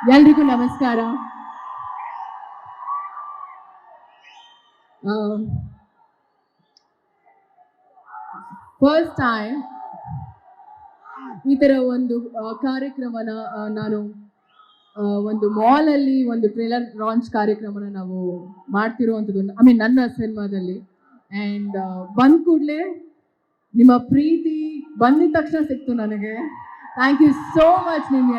ಎಲ್ರಿಗೂ ನಮಸ್ಕಾರ. First time ಈ ಥರ ಒಂದು ಕಾರ್ಯಕ್ರಮನ ನಾನು ಒಂದು ಮಾಲಲ್ಲಿ ಒಂದು ಟ್ರೇಲರ್ ಲಾಂಚ್ ಕಾರ್ಯಕ್ರಮನ ನಾವು ಮಾಡ್ತಿರುವಂಥದ್ದು ಐ ಮೀನ್ ನನ್ನ ಸಿನಿಮಾದಲ್ಲಿ ಆ್ಯಂಡ್ ಬಂದ ಕೂಡಲೇ ನಿಮ್ಮ ಪ್ರೀತಿ ಬಂದಿದ ತಕ್ಷಣ ಸಿಕ್ತು ನನಗೆ. ಥ್ಯಾಂಕ್ ಯು ಸೋ ಮಚ್ ನಿಮ್ಗೆ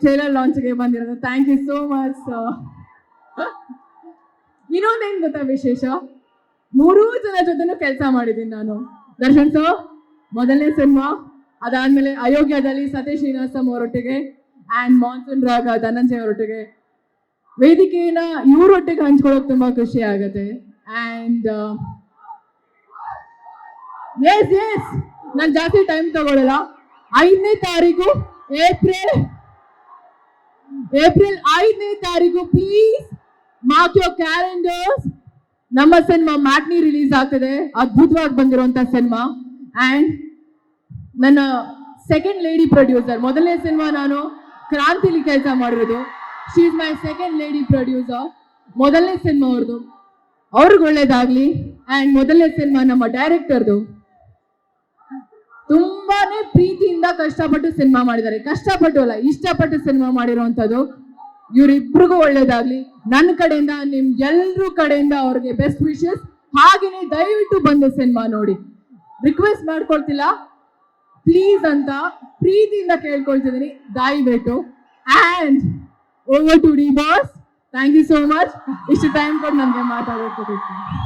ಟ್ರೇಲರ್ ಲಾಂಚ್ಗೆ ಬಂದಿರೋದು. ಥ್ಯಾಂಕ್ ಯು ಸೋ ಮಚ್ ಇನ್ನೊಂದೇನು ಗೊತ್ತಾ ವಿಶೇಷ? ಮೂರೂ ಜನ ಜೊತೆನೂ ಕೆಲಸ ಮಾಡಿದ್ದೀನಿ ನಾನು. ದರ್ಶನ್ ಸರ್ ಮೊದಲನೇ ಸಿನಿಮಾ ಅದಾದ್ಮೇಲೆ ಅಯೋಗ್ಯದಲ್ಲಿ ಸತೀಶ್ ಶ್ರೀನಿವಾಸಂ ಅವರೊಟ್ಟಿಗೆ ಆ್ಯಂಡ್ ಮಾನ್ಸೂನ್ ರಾಗ ಧನಂಜಯ್ ಅವರೊಟ್ಟಿಗೆ. ವೇದಿಕೆನ ಇವರೊಟ್ಟಿಗೆ ಹಂಚ್ಕೊಳ್ಳೋಕೆ ತುಂಬಾ ಖುಷಿ ಆಗುತ್ತೆ. ಆ್ಯಂಡ್ ಎಸ್ ಎಸ್ ನಾನು ಜಾಸ್ತಿ ಟೈಮ್ ತಗೊಳ್ಳಲ್ಲ ಐದನೇ ತಾರೀಕು ಏಪ್ರಿಲ್ ಏಪ್ರಿಲ್ ಐದನೇ ತಾರೀಕು ಪ್ಲೀಸ್ ಮಾರ್ಕ್ ಯೋರ್ ಕ್ಯಾಲೆಂಡರ್ಸ್ ನಮ್ಮ ಸಿನಿಮಾ ಮ್ಯಾಟ್ನಿ ರಿಲೀಸ್ ಆಗ್ತದೆ. ಅದ್ಭುತವಾಗಿ ಬಂದಿರುವಂತ ಸಿನಿಮಾ ಅಂಡ್ ನನ್ನ ಸೆಕೆಂಡ್ ಲೇಡಿ ಪ್ರೊಡ್ಯೂಸರ್ ಮೊದಲನೇ ಸಿನಿಮಾ ನಾನು ಕ್ರಾಂತಿಲಿ ಕೆಲಸ ಮಾಡಿರೋದು. She is my second lady producer ಮೊದಲನೇ ಸಿನಿಮಾ ಅವ್ರದ್ದು. ಅವ್ರಿಗೆ ಒಳ್ಳೇದಾಗ್ಲಿ. ಅಂಡ್ ಮೊದಲನೇ ಸಿನಿಮಾ ನಮ್ಮ ಡೈರೆಕ್ಟರ್ದು ತುಂಬಾನೇ ಪ್ರೀತಿಯಿಂದ ಕಷ್ಟಪಟ್ಟು ಸಿನಿಮಾ ಮಾಡಿದ್ದಾರೆ. ಕಷ್ಟಪಟ್ಟು ಅಲ್ಲ ಇಷ್ಟಪಟ್ಟು ಸಿನಿಮಾ ಮಾಡಿರುವಂಥದ್ದು ಇವರಿಬ್ರಿಗೂ ಒಳ್ಳೇದಾಗ್ಲಿ. ನನ್ನ ಕಡೆಯಿಂದ, ನಿಮ್ ಎಲ್ರು ಕಡೆಯಿಂದ ಅವ್ರಿಗೆ ಬೆಸ್ಟ್ ವಿಶಸ್ ಹಾಗೇನೆ ದಯವಿಟ್ಟು ಬಂದು ಸಿನಿಮಾ ನೋಡಿ. ರಿಕ್ವೆಸ್ಟ್ ಮಾಡ್ಕೊಳ್ತಿಲ್ಲ. ಪ್ಲೀಸ್ ಅಂತ ಪ್ರೀತಿಯಿಂದ ಕೇಳ್ಕೊಳ್ತಿದ್ದೀನಿ. ದಯವಿಟ್ಟು. And over to D boss thank you so much ಇಷ್ಟು ಟೈಮ್ ಕೊಟ್ಟು ನನಗೆ ಮಾತಾಡೋದಕ್ಕೆ